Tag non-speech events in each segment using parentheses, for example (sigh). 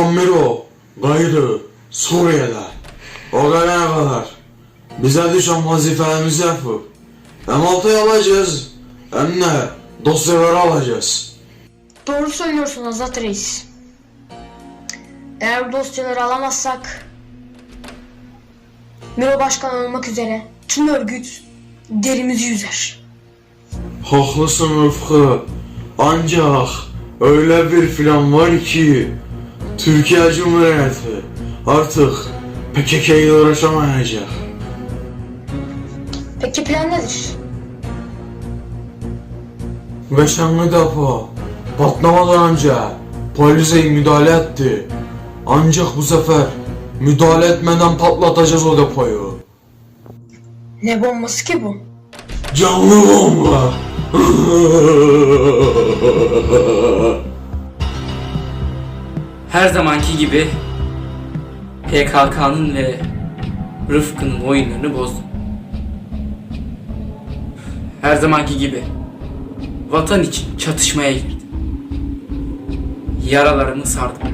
Başkan Miro kaydı Suriye'de. O gelene kadar bize düşen vazifemizi yapıp hem altı alacağız hem de dosyaları alacağız. Doğru söylüyorsun Azat Reis. Eğer dosyaları alamazsak Miro Başkan olmak üzere tüm örgüt derimizi yüzer. Haklısın Rıfkı. Ancak öyle bir plan var ki Türkiye Cumhuriyeti artık PKK ile uğraşamayacak. Peki plan nedir? Geçen defa patlamadan önce polise müdahale etti. Ancak bu sefer müdahale etmeden patlatacağız o depoyu. Ne bombası ki bu? Canlı bomba. (laughs) Her zamanki gibi PKK'nın ve Rıfkı'nın oyunlarını bozdum. Her zamanki gibi vatan için çatışmaya girdim. Yaralarımı sardım.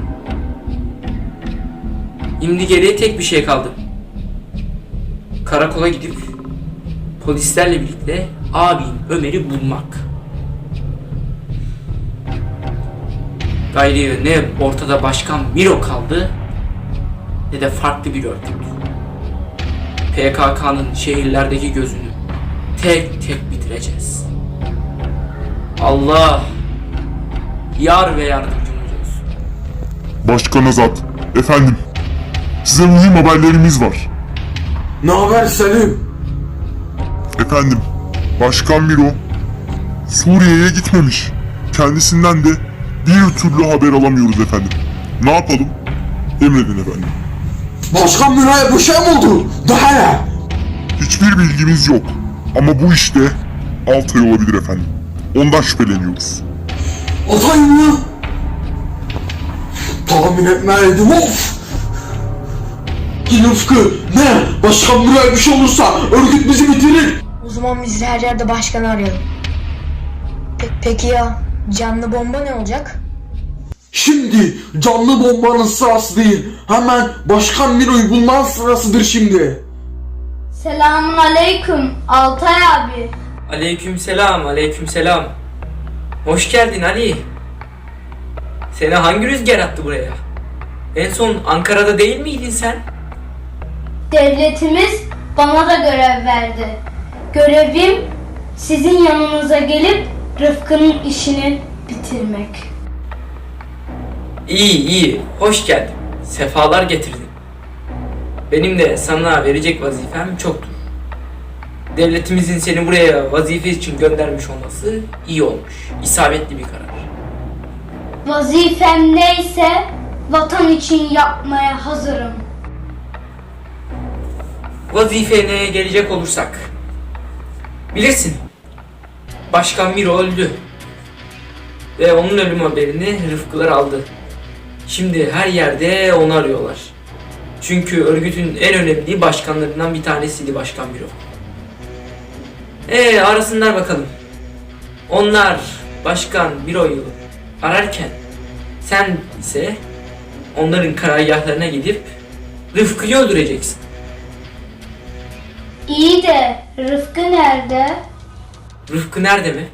Şimdi geriye tek bir şey kaldı. Karakola gidip polislerle birlikte abim Ömer'i bulmak. Gayrı ne ortada başkan Miro kaldı ne de farklı bir örgüt. PKK'nın şehirlerdeki gözünü tek tek bitireceğiz. Allah yar ve yardımcımız olsun. Başkan Azat, efendim. Size mühim haberlerimiz var. ne haber Selim? Efendim, Başkan Miro Suriye'ye gitmemiş. Kendisinden de bir türlü haber alamıyoruz efendim. Ne yapalım? Emredin efendim. Başkan Müray'a bir şey mi oldu? Daha ne? Hiçbir bilgimiz yok. Ama bu işte Altay olabilir efendim. Ondan şüpheleniyoruz. Atay mı? Tahmin etmeliydim of! Rıfkı ne? Başkan Müray'a bir şey olursa örgüt bizi bitirir. O zaman biz her yerde başkanı arayalım. Pe- peki ya canlı bomba ne olacak? Şimdi canlı bombanın sırası değil. Hemen Başkan Miro'yu bulmanın sırasıdır şimdi. Selamun aleyküm Altay abi. Aleyküm selam, aleyküm selam. Hoş geldin Ali. Seni hangi rüzgar attı buraya? En son Ankara'da değil miydin sen? Devletimiz bana da görev verdi. Görevim sizin yanınıza gelip Rıfkı'nın işini bitirmek. İyi iyi, hoş geldin. Sefalar getirdin. Benim de sana verecek vazifem çoktur. Devletimizin seni buraya vazife için göndermiş olması iyi olmuş. İsabetli bir karar. Vazifem neyse vatan için yapmaya hazırım. Vazifene gelecek olursak. Bilirsin. Başkan Miro öldü. Ve onun ölüm haberini Rıfkılar aldı. Şimdi her yerde onu arıyorlar. Çünkü örgütün en önemli başkanlarından bir tanesiydi Başkan Miro. Ee arasınlar bakalım. Onlar Başkan Miro'yu ararken sen ise onların karargahlarına gidip Rıfkı'yı öldüreceksin. İyi de Rıfkı nerede? Rıfkı nerede mi?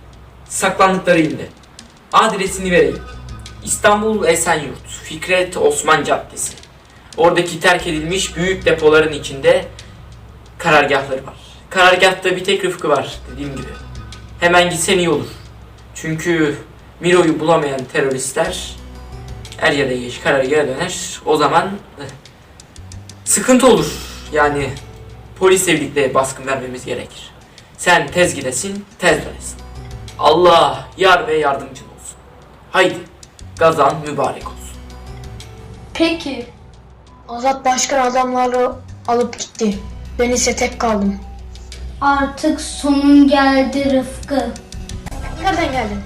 Saklandıkları ilde. Adresini vereyim. İstanbul Esenyurt, Fikret Osman Caddesi. Oradaki terk edilmiş büyük depoların içinde karargahları var. Karargahta bir tek Rıfkı var dediğim gibi. Hemen gitsen iyi olur. Çünkü Miro'yu bulamayan teröristler er ya da geç karargaha döner. O zaman eh, sıkıntı olur. Yani polisle birlikte baskın vermemiz gerekir. Sen tez gidesin, tez dönesin. Allah yar ve yardımcın olsun. Haydi, gazan mübarek olsun. Peki. Azat başkan adamları alıp gitti. Ben ise tek kaldım. Artık sonun geldi Rıfkı. Nereden geldin?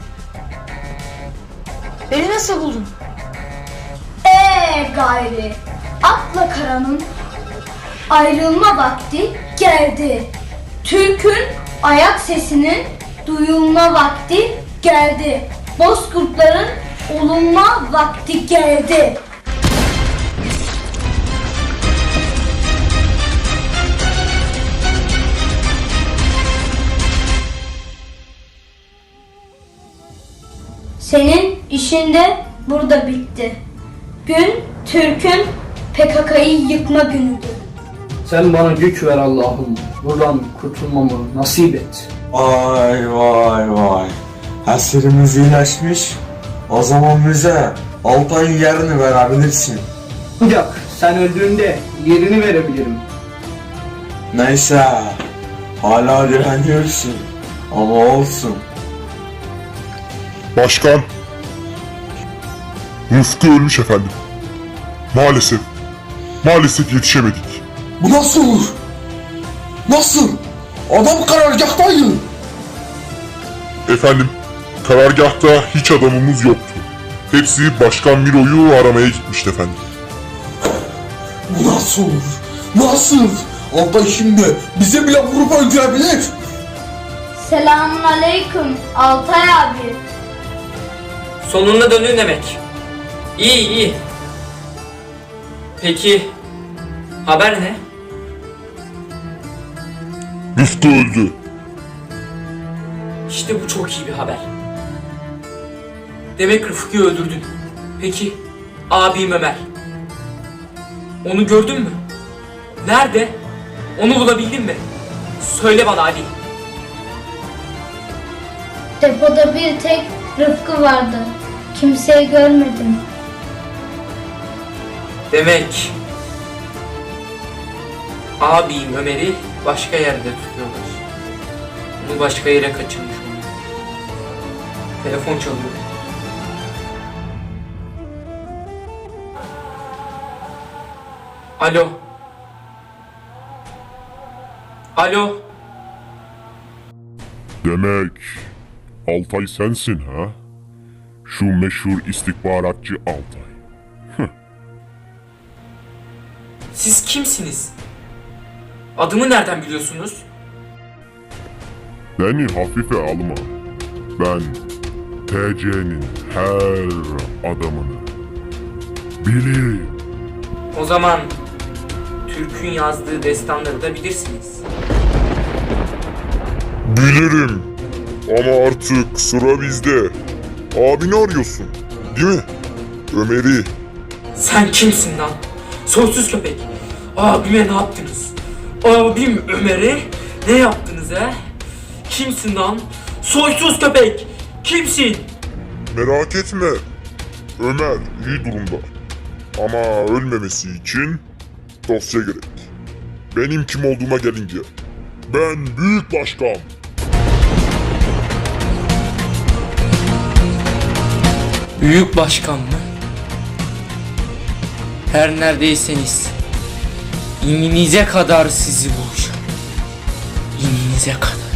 Beni nasıl buldun? Ee gayri. Atla karanın ayrılma vakti geldi. Türk'ün Ayak sesinin duyulma vakti geldi. Bozkurtların olunma vakti geldi. Senin işin de burada bitti. Gün Türk'ün PKK'yı yıkma günüdür. Sen bana güç ver Allah'ım. Buradan kurtulmamı nasip et. Vay vay vay. Hasırımız iyileşmiş. O zaman bize Altay'ın yerini verebilirsin. Ancak sen öldüğünde yerini verebilirim. Neyse. Hala direniyorsun. Ama olsun. Başkan. Rıfkı ölmüş efendim. Maalesef. Maalesef yetişemedik. Bu nasıl olur? Nasıl? Adam karargahtaydı. Efendim, karargahta hiç adamımız yoktu. Hepsi Başkan Miro'yu aramaya gitmişti efendim. Bu nasıl olur? Nasıl? Altay şimdi bize bile vurup öldürebilir. Selamun aleyküm Altay abi. Sonunda döndün demek. İyi iyi. Peki haber ne? Rıfkı öldü. İşte bu çok iyi bir haber. Demek Rıfkı'yı öldürdün. Peki abim Ömer. Onu gördün mü? Nerede? Onu bulabildin mi? Söyle bana Ali. Depoda bir tek Rıfkı vardı. Kimseyi görmedim. Demek abim Ömer'i başka yerde tutuyorlar. Onu başka yere kaçırmış onu. Telefon çalıyor. Alo. Alo. Demek Altay sensin ha? Şu meşhur istihbaratçı Altay. Siz kimsiniz? Adımı nereden biliyorsunuz? Beni hafife alma. Ben TC'nin her adamını bilirim. O zaman Türk'ün yazdığı destanları da bilirsiniz. Bilirim. Ama artık sıra bizde. Abini arıyorsun. Değil mi? Ömer'i. Sen kimsin lan? Soysuz köpek. Abime ne yaptınız? Abim Ömer'e ne yaptınız he? Kimsin lan? Soysuz köpek. Kimsin? Merak etme. Ömer iyi durumda. Ama ölmemesi için dosya gerek. Benim kim olduğuma gelince. Ben büyük başkan. Büyük başkan mı? Her neredeyseniz ininize kadar sizi bulacağım. İninize kadar.